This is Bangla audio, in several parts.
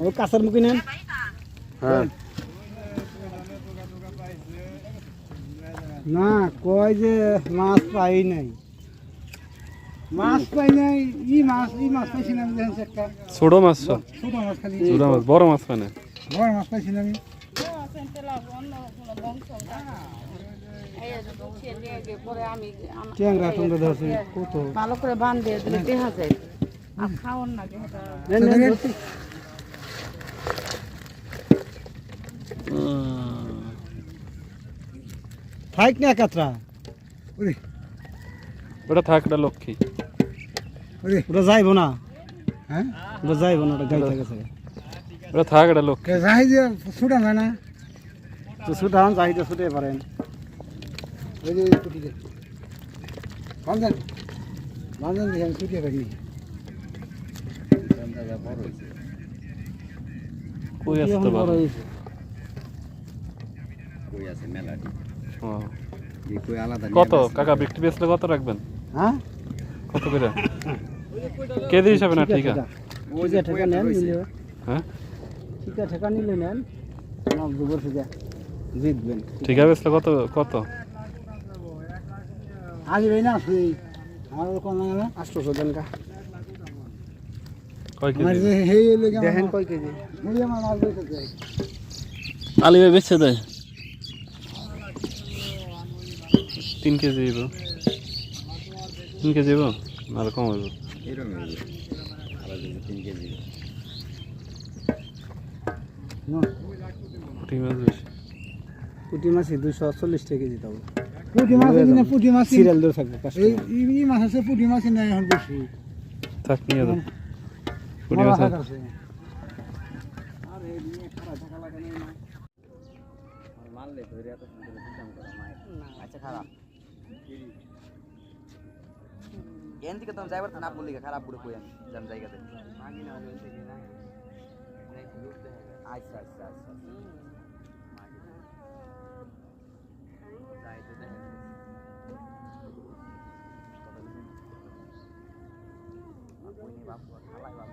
ও কাঁচার মুখি নেন। হ্যাঁ। না কয় যে মাছ পাই নাই। মাছ পাই নাই ই মাছ ই মাছ পাইছি দেখেন একটা। ছোট মাছ ছোট মাছ খালি। ছোট মাছ বড় মাছ বড় মাছ পাইছি আমি ট্যাংরা টুংরা ধরছে কত? ভালো করে বান দিয়ে দিলে দেখা যায়। আর খাওয়ার না যেটা নেন, নেন, ধরছি। থাইক না কাতরা। ওরে। ওটা থাক এটা লক্ষ্মী। ওরে। ওটা যাইবো না। হ্যাঁ? ওটা যাইবো না ওটা গাইতে গেছে ওটা থাক এটা লক্ষ্মী। কে যাই যে ছোটা না না। তো ছুটান চাহিদা ছুটে পারেন। ওই যে কুটি দে বান্ধেন বান্ধেন দিয়ে আমি ছুটিয়ে রাখি কই কি আসতে এখন বড় পারে হয়েছে? ও। কত? কাকা বিক্রি বেচলে কত রাখবেন? হ্যাঁ? কত করে? কেজি হিসাবে না ঠিক? আছে হ্যাঁ ঠিক আছে ঠেকা নিলে নেন। না দুপুর জিতবেন। ঠিক আছে বেচলে কত কত? আসবে না আমার কোন না। আটশোশো দেখেন কয় কেজি। আলি দেয়? তিন কেজি হইব তিন কেজি হইব নাহলে কম হইব। ঠিক মাছ বেশি। পুঁটি মাছি দুশো চল্লিশ টাকা কেজি পুঁটি মাছ পুঁটি মাছ? সিরিয়াল থাকবে এই মাছ আছে পুঁটি এখন বেশি। থাক নিয়ে আছে। আচ্ছা খারাপ गेंद के तो ड्राइवर ना बोली खराब पूरे जम जाएगा तो अच्छा अच्छा अच्छा बाप खाला बाप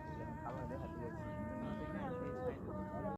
खाला